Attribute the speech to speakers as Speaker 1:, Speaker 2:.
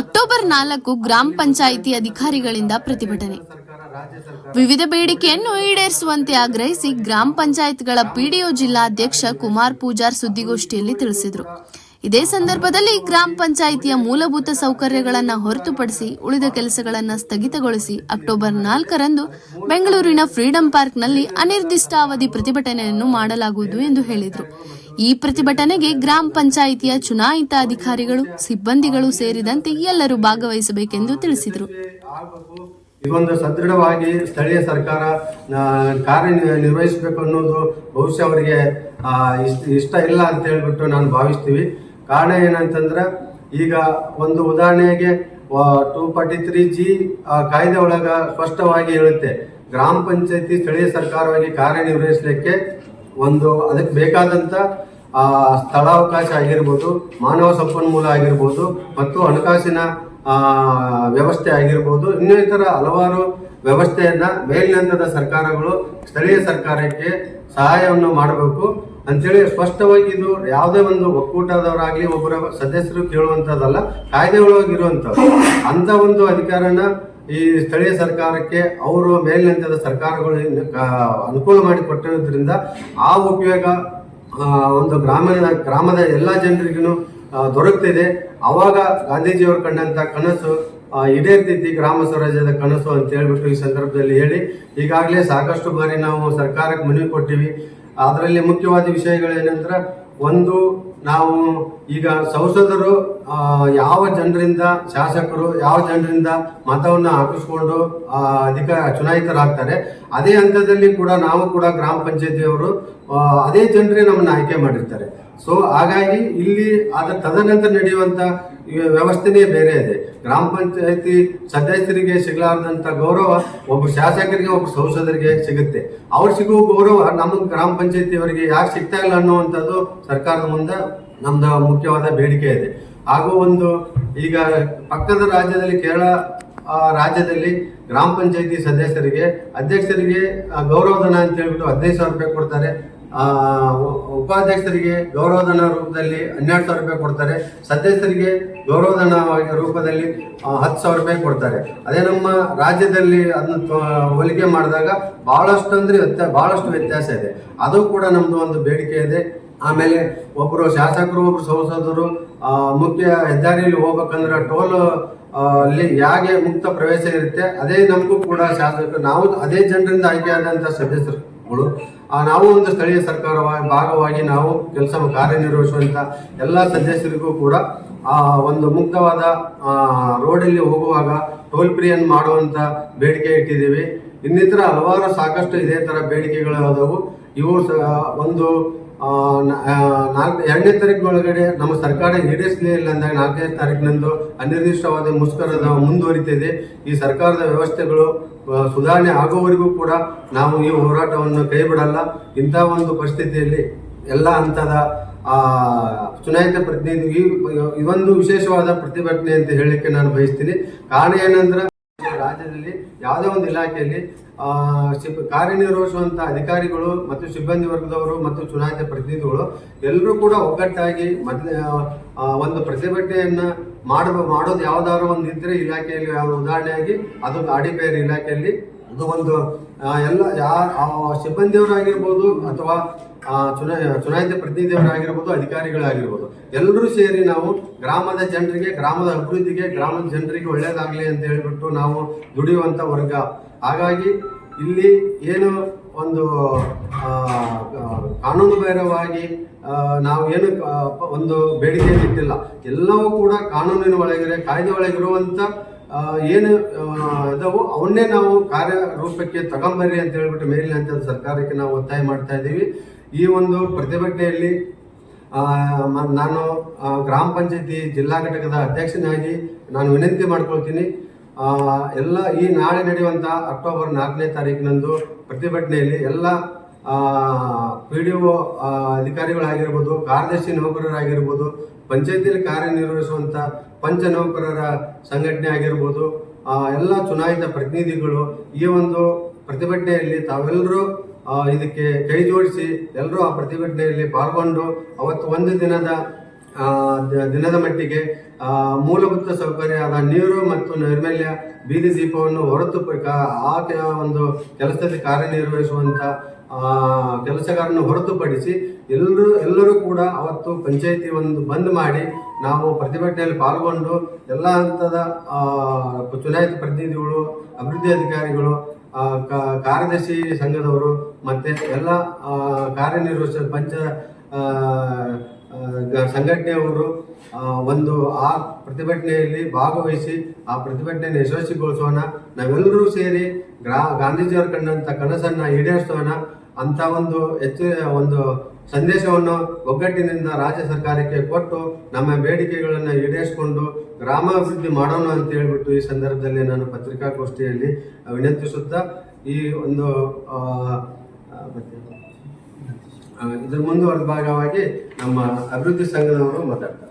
Speaker 1: October ನಾಲ್ಕು ಗ್ರಾಮ ಪಂಚಾಯಿತಿ ಅಧಿಕಾರಿಗಳಿಂದ ಪ್ರತಿಭಟನೆ. ವಿವಿಧ ಬೇಡಿಕೆಯನ್ನು ಈಡೇರಿಸುವಂತೆ ಆಗ್ರಹಿಸಿ ಗ್ರಾಮ ಪಂಚಾಯತ್ಗಳ ಪಿಡಿಒ ಜಿಲ್ಲಾಧ್ಯಕ್ಷ ಕುಮಾರ್ ಪೂಜಾರ್ ಸುದ್ದಿಗೋಷ್ಠಿಯಲ್ಲಿ ತಿಳಿಸಿದರು. ಇದೇ ಸಂದರ್ಭದಲ್ಲಿ ಗ್ರಾಮ ಪಂಚಾಯಿತಿಯ ಮೂಲಭೂತ ಸೌಕರ್ಯಗಳನ್ನು ಹೊರತುಪಡಿಸಿ ಉಳಿದ ಕೆಲಸಗಳನ್ನು ಸ್ಥಗಿತಗೊಳಿಸಿ ಅಕ್ಟೋಬರ್ ನಾಲ್ಕರಂದು ಬೆಂಗಳೂರಿನ ಫ್ರೀಡಂ ಪಾರ್ಕ್ನಲ್ಲಿ ಅನಿರ್ದಿಷ್ಟಾವಧಿ ಪ್ರತಿಭಟನೆಯನ್ನು ಮಾಡಲಾಗುವುದು ಎಂದು ಹೇಳಿದರು. ಈ ಪ್ರತಿಭಟನೆಗೆ ಗ್ರಾಮ ಪಂಚಾಯಿತಿಯ ಚುನಾಯಿತ ಅಧಿಕಾರಿಗಳು ಸಿಬ್ಬಂದಿಗಳು ಸೇರಿದಂತೆ ಎಲ್ಲರೂ ಭಾಗವಹಿಸಬೇಕೆಂದು ತಿಳಿಸಿದರು.
Speaker 2: ಇದೊಂದು ಸದೃಢವಾಗಿ ಸ್ಥಳೀಯ ಸರ್ಕಾರ ಕಾರ್ಯ ನಿರ್ವಹಿಸಬೇಕು ಅನ್ನೋದು ಬಹುಶಃ ಅವರಿಗೆ ಇಷ್ಟ ಇಲ್ಲ ಅಂತ ಹೇಳ್ಬಿಟ್ಟು ನಾನು ಭಾವಿಸ್ತೀವಿ. ಕಾರಣ ಏನಂತಂದ್ರೆ ಈಗ ಒಂದು ಉದಾಹರಣೆಗೆ ಟೂ ಫಾರ್ಟಿ ತ್ರೀ ಜಿ ಕಾಯ್ದೆ ಒಳಗ ಸ್ಪಷ್ಟವಾಗಿ ಹೇಳುತ್ತೆ. ಗ್ರಾಮ ಪಂಚಾಯತಿ ಸ್ಥಳೀಯ ಸರ್ಕಾರವಾಗಿ ಕಾರ್ಯನಿರ್ವಹಿಸಲಿಕ್ಕೆ ಒಂದು ಅದಕ್ಕೆ ಬೇಕಾದಂತ ಆ, ಸ್ಥಳಾವಕಾಶ ಆಗಿರ್ಬೋದು ಮಾನವ ಸಂಪನ್ಮೂಲ ಆಗಿರ್ಬೋದು ಮತ್ತು ಹಣಕಾಸಿನ ವ್ಯವಸ್ಥೆ ಆಗಿರ್ಬೋದು ಇನ್ನಿತರ ಹಲವಾರು ವ್ಯವಸ್ಥೆಯನ್ನ ಮೇಲ್ನಂತದ ಸರ್ಕಾರಗಳು ಸ್ಥಳೀಯ ಸರ್ಕಾರಕ್ಕೆ ಸಹಾಯವನ್ನು ಮಾಡಬೇಕು. ಅಂತೇಳಿ ಸ್ಪಷ್ಟವಾಗಿ ಇದು ಯಾವುದೇ ಒಂದು ಒಕ್ಕೂಟದವರಾಗಲಿ ಒಬ್ಬರ ಸದಸ್ಯರು ಕೇಳುವಂಥದ್ದಲ್ಲ ಕಾಯ್ದೆ ಒಳಗೆ ಇರುವಂತದ್ದು ಅಂತ ಒಂದು ಅಧಿಕಾರನ ಈ ಸ್ಥಳೀಯ ಸರ್ಕಾರಕ್ಕೆ ಅವರು ಮೇಲ್ನಂತದ ಸರ್ಕಾರಗಳು ಅನುಕೂಲ ಅನುಕೂಲ ಮಾಡಿಕೊಟ್ಟಿರೋದ್ರಿಂದ ಆ ಉಪಯೋಗ ಒಂದು ಗ್ರಾಮೀಣ ಗ್ರಾಮದ ಎಲ್ಲ ಜನರಿಗೂ ದೊರಕ್ತಿದೆ. ಅವಾಗ ಗಾಂಧೀಜಿಯವರು ಕಂಡಂತ ಕನಸು ಆ, ಈಡೇರ್ತೈತಿ ಗ್ರಾಮ ಸ್ವರಾಜ್ಯದ ಕನಸು ಅಂತ ಹೇಳ್ಬಿಟ್ಟು ಈ ಸಂದರ್ಭದಲ್ಲಿ ಹೇಳಿ ಈಗಾಗಲೇ ಸಾಕಷ್ಟು ಬಾರಿ ನಾವು ಸರ್ಕಾರಕ್ಕೆ ಮನವಿ ಕೊಟ್ಟಿವಿ. ಅದರಲ್ಲಿ ಮುಖ್ಯವಾದ ವಿಷಯಗಳೇನಂದ್ರೆ ಒಂದು ನಾವು ಈಗ ಸಂಸದರು ಯಾವ ಜನರಿಂದ, ಶಾಸಕರು, ಯಾವ ಜನರಿಂದ ಮತವನ್ನು ಹಾಕಿಸ್ಕೊಂಡು ಅಧಿಕ ಚುನಾಯಿತರಾಗ್ತಾರೆ, ಅದೇ ಹಂತದಲ್ಲಿ ಕೂಡ ನಾವು ಕೂಡ ಗ್ರಾಮ ಪಂಚಾಯತಿಯವರು ಅದೇ ಜನರೇ ನಮ್ಮನ್ನು ಆಯ್ಕೆ ಮಾಡಿರ್ತಾರೆ. ಸೊ ಹಾಗಾಗಿ ಇಲ್ಲಿ ಅದರ ತದನಂತರ ನಡೆಯುವಂಥ ವ್ಯವಸ್ಥೆನೇ ಬೇರೆ ಇದೆ. ಗ್ರಾಮ ಪಂಚಾಯತಿ ಸದಸ್ಯರಿಗೆ ಸಿಗಲಾರದಂಥ ಗೌರವ ಒಬ್ಬ ಶಾಸಕರಿಗೆ, ಒಬ್ಬ ಸಂಸದರಿಗೆ ಸಿಗುತ್ತೆ. ಅವ್ರು ಸಿಗುವ ಗೌರವ ನಮ್ಮ ಗ್ರಾಮ ಪಂಚಾಯತಿಯವರಿಗೆ ಯಾಕೆ ಸಿಗ್ತಾ ಇಲ್ಲ ಅನ್ನುವಂಥದ್ದು ಸರ್ಕಾರದ ಮುಂದೆ ನಮ್ದು ಮುಖ್ಯವಾದ ಬೇಡಿಕೆ ಇದೆ. ಹಾಗೂ ಒಂದು ಈಗ ಪಕ್ಕದ ರಾಜ್ಯದಲ್ಲಿ ಕೇರಳ ರಾಜ್ಯದಲ್ಲಿ ಗ್ರಾಮ ಪಂಚಾಯತಿ ಸದಸ್ಯರಿಗೆ, ಅಧ್ಯಕ್ಷರಿಗೆ ಗೌರವಧನ ಅಂತ ಹೇಳ್ಬಿಟ್ಟು ಹದಿನೈದು ಸಾವಿರ ರೂಪಾಯಿ ಕೊಡ್ತಾರೆ. ಉಪಾಧ್ಯಕ್ಷರಿಗೆ ಗೌರವಧನ ರೂಪದಲ್ಲಿ ಹನ್ನೆರಡು ಸಾವಿರ ರೂಪಾಯಿ ಕೊಡ್ತಾರೆ. ಸದಸ್ಯರಿಗೆ ಗೌರವಧನ ರೂಪದಲ್ಲಿ ಹತ್ತು ಸಾವಿರ ರೂಪಾಯಿ ಕೊಡ್ತಾರೆ. ಅದೇ ನಮ್ಮ ರಾಜ್ಯದಲ್ಲಿ ಅದನ್ನು ಹೋಲಿಕೆ ಮಾಡಿದಾಗ ಬಹಳಷ್ಟು ಅಂದ್ರೆ ವ್ಯತ್ಯಾಸ ಬಹಳಷ್ಟು ವ್ಯತ್ಯಾಸ ಇದೆ. ಅದು ಕೂಡ ನಮ್ಮದು ಒಂದು ಬೇಡಿಕೆ ಇದೆ. ಆಮೇಲೆ ಒಬ್ಬರು ಶಾಸಕರು ಒಬ್ಬರು ಸಂಸದರು ಮುಖ್ಯ ಹೆದ್ದಾರಿಯಲ್ಲಿ ಹೋಗ್ಬೇಕಂದ್ರೆ ಟೋಲ್ ಅಲ್ಲಿ ಹೇಗೆ ಮುಕ್ತ ಪ್ರವೇಶ ಇರುತ್ತೆ, ಅದೇ ನಮಗೂ ಕೂಡ ಶಾಸಕರು ನಾವು ಅದೇ ಜನರಿಂದ ಆಯ್ಕೆಯಾದಂಥ ಸದಸ್ಯರುಗಳು ನಾವು ಒಂದು ಸ್ಥಳೀಯ ಸರ್ಕಾರವಾಗಿ ಭಾಗವಾಗಿ ನಾವು ಕೆಲಸ ಕಾರ್ಯನಿರ್ವಹಿಸುವಂಥ ಎಲ್ಲ ಸದಸ್ಯರಿಗೂ ಕೂಡ, ಆ, ಒಂದು ಮುಕ್ತವಾದ ರೋಡಲ್ಲಿ ಹೋಗುವಾಗ ಟೋಲ್ ಫ್ರೀಯನ್ನು ಮಾಡುವಂತ ಬೇಡಿಕೆ ಇಟ್ಟಿದ್ದೀವಿ. ಇನ್ನಿತರ ಹಲವಾರು ಸಾಕಷ್ಟು ಇದೇ ಥರ ಬೇಡಿಕೆಗಳು ಆದವು ಇವು ಒಂದು ನಾಲ್ಕು ಎರಡನೇ ತಾರೀಕು ಒಳಗಡೆ ನಮ್ಮ ಸರ್ಕಾರ ಈಡೇರಿಸಲಿಲ್ಲ ಅಂದಾಗ ನಾಲ್ಕನೇ ತಾರೀಕಿನಂದು ಅನಿರ್ದಿಷ್ಟವಾದ ಮುಷ್ಕರದ ಮುಂದುವರಿತಿದೆ. ಈ ಸರ್ಕಾರದ ವ್ಯವಸ್ಥೆಗಳು ಸುಧಾರಣೆ ಆಗುವವರೆಗೂ ಕೂಡ ನಾವು ಈ ಹೋರಾಟವನ್ನು ಕೈ ಬಿಡಲ್ಲ ಇಂಥ ಒಂದು ಪರಿಸ್ಥಿತಿಯಲ್ಲಿ ಎಲ್ಲ ಹಂತದ ಚುನಾಯಿತ ಪ್ರತಿನಿಧಿ ಈ ಒಂದು ವಿಶೇಷವಾದ ಪ್ರತಿಭಟನೆ ಅಂತ ಹೇಳಲಿಕ್ಕೆ ನಾನು ಬಯಸ್ತೀನಿ. ಕಾರಣ ಏನಂದ್ರೆ ರಾಜ್ಯದಲ್ಲಿ ಯಾವುದೇ ಒಂದು ಇಲಾಖೆಯಲ್ಲಿ ಸಿಬ್- ಕಾರ್ಯನಿರ್ವಹಿಸುವಂಥ ಅಧಿಕಾರಿಗಳು ಮತ್ತು ಸಿಬ್ಬಂದಿ ವರ್ಗದವರು ಮತ್ತು ಚುನಾಯಿತ ಪ್ರತಿನಿಧಿಗಳು ಎಲ್ಲರೂ ಕೂಡ ಒಗ್ಗಟ್ಟಾಗಿ ಮೊದಲ ಒಂದು ಪ್ರತಿಭಟನೆಯನ್ನ ಮಾಡಬ ಮಾಡೋದು ಯಾವ್ದಾದ್ರು ಒಂದು ಇದ್ರೆ ಇಲಾಖೆಯಲ್ಲಿ ಉದಾಹರಣೆಯಾಗಿ ಅದು ಆಡಿಪೇರ್ ಇಲಾಖೆಯಲ್ಲಿ. ಅದು ಒಂದು ಎಲ್ಲ, ಯಾ ಸಿಬ್ಬಂದಿಯವರಾಗಿರ್ಬೋದು ಅಥವಾ ಆ, ಚುನಾ ಚುನಾಯಿತ ಪ್ರತಿನಿಧಿಯವರಾಗಿರ್ಬೋದು ಅಧಿಕಾರಿಗಳಾಗಿರ್ಬೋದು. ಎಲ್ಲರೂ ಸೇರಿ ನಾವು ಗ್ರಾಮದ ಜನರಿಗೆ ಗ್ರಾಮದ ಅಭಿವೃದ್ಧಿಗೆ ಗ್ರಾಮದ ಜನರಿಗೆ ಒಳ್ಳೇದಾಗಲಿ ಅಂತ ಹೇಳಿಬಿಟ್ಟು ನಾವು ದುಡಿಯುವಂಥ ವರ್ಗ. ಹಾಗಾಗಿ ಇಲ್ಲಿ ಏನು ಒಂದು ಕಾನೂನು ನಾವು ಏನು ಒಂದು ಬೇಡಿಕೆ ಇಟ್ಟಿಲ್ಲ. ಎಲ್ಲವೂ ಕೂಡ ಕಾನೂನಿನ ಒಳಗಿರೆ ಕಾಯ್ದೆ ಒಳಗಿರುವಂಥ ಏನು ಇದಾವೋ ಅವನ್ನೇ ನಾವು ಕಾರ್ಯರೂಪಕ್ಕೆ ತಗೊಂಬರ್ರಿ ಅಂತ ಹೇಳ್ಬಿಟ್ಟು ಮೇಲಿನಂತ ಸರ್ಕಾರಕ್ಕೆ ನಾವು ಒತ್ತಾಯ ಮಾಡ್ತಾ ಇದ್ದೀವಿ. ಈ ಒಂದು ಪ್ರತಿಭಟನೆಯಲ್ಲಿ ನಾನು ಗ್ರಾಮ ಪಂಚಾಯತಿ ಜಿಲ್ಲಾ ಘಟಕದ ಅಧ್ಯಕ್ಷನಾಗಿ ನಾನು ವಿನಂತಿ ಮಾಡ್ಕೊಳ್ತೀನಿ. ಎಲ್ಲ ಈ ನಾಳೆ ನಡೆಯುವಂಥ ಅಕ್ಟೋಬರ್ ನಾಲ್ಕನೇ ತಾರೀಕಿನಂದು ಪ್ರತಿಭಟನೆಯಲ್ಲಿ ಎಲ್ಲ ಪಿ ಡಿ ಒ ಅಧಿಕಾರಿಗಳಾಗಿರ್ಬೋದು, ಕಾರ್ಯದರ್ಶಿ ನೌಕರರಾಗಿರ್ಬೋದು, ಪಂಚಾಯತಿಯಲ್ಲಿ ಕಾರ್ಯನಿರ್ವಹಿಸುವಂಥ ಪಂಚ ನೌಕರರ ಸಂಘಟನೆ ಆಗಿರ್ಬೋದು ಎಲ್ಲ ಚುನಾಯಿತ ಪ್ರತಿನಿಧಿಗಳು ಈ ಒಂದು ಪ್ರತಿಭಟನೆಯಲ್ಲಿ ತಾವೆಲ್ಲರೂ ಇದಕ್ಕೆ ಕೈ ಜೋಡಿಸಿ ಎಲ್ಲರೂ ಆ ಪ್ರತಿಭಟನೆಯಲ್ಲಿ ಪಾಲ್ಗೊಂಡು ಅವತ್ತು ಒಂದು ದಿನದ ದಿನದ ಮಟ್ಟಿಗೆ ಮೂಲಭೂತ ಸೌಕರ್ಯ ಆದ ನೀರು ಮತ್ತು ನೈರ್ಮಲ್ಯ ಬೀದಿ ದೀಪವನ್ನು ಹೊರತು ಆ ಒಂದು ಕೆಲಸದಲ್ಲಿ ಕಾರ್ಯನಿರ್ವಹಿಸುವಂಥ ಕೆಲಸಗಾರನ್ನು ಹೊರತುಪಡಿಸಿ ಎಲ್ಲರೂ ಎಲ್ಲರೂ ಕೂಡ ಅವತ್ತು ಪಂಚಾಯಿತಿ ಒಂದು ಬಂದ್ ಮಾಡಿ ನಾವು ಪ್ರತಿಭಟನೆಯಲ್ಲಿ ಪಾಲ್ಗೊಂಡು ಎಲ್ಲ ಹಂತದ ಚುನಾಯಿತ ಪ್ರತಿನಿಧಿಗಳು, ಅಭಿವೃದ್ಧಿ ಅಧಿಕಾರಿಗಳು ಕಾರ್ಯದರ್ಶಿ ಸಂಘದವರು ಮತ್ತೆ ಎಲ್ಲ ಕಾರ್ಯನಿರ್ವಹಿಸ ಪಂಚ ಸಂಘಟನೆಯವರು ಒಂದು, ಆ ಪ್ರತಿಭಟನೆಯಲ್ಲಿ ಭಾಗವಹಿಸಿ ಆ ಪ್ರತಿಭಟನೆಯನ್ನು ಯಶಸ್ವಿಗೊಳಿಸೋಣ. ನಾವೆಲ್ಲರೂ ಸೇರಿ ಗ್ರಾ, ಗಾಂಧೀಜಿಯವರು ಕಂಡಂಥ ಕನಸನ್ನ ಈಡೇರಿಸೋಣ. ಅಂತ ಒಂದು ಹೆಚ್ಚು ಒಂದು ಸಂದೇಶವನ್ನು ಒಗ್ಗಟ್ಟಿನಿಂದ ರಾಜ್ಯ ಸರ್ಕಾರಕ್ಕೆ ಕೊಟ್ಟು ನಮ್ಮ ಬೇಡಿಕೆಗಳನ್ನು ಈಡೇರಿಸಿಕೊಂಡು ಗ್ರಾಮಾಭಿವೃದ್ಧಿ ಮಾಡೋಣ ಅಂತ ಹೇಳ್ಬಿಟ್ಟು ಈ ಸಂದರ್ಭದಲ್ಲಿ ನಾನು ಪತ್ರಿಕಾಗೋಷ್ಠಿಯಲ್ಲಿ ವಿನಂತಿಸುತ್ತಾ ಈ ಒಂದು ಇದರ ಮುಂದುವರೆದ ಭಾಗವಾಗಿ ನಮ್ಮ ಅಭಿವೃದ್ಧಿ ಸಂಘದವರು ಮಾತಾಡ್ತಾರೆ.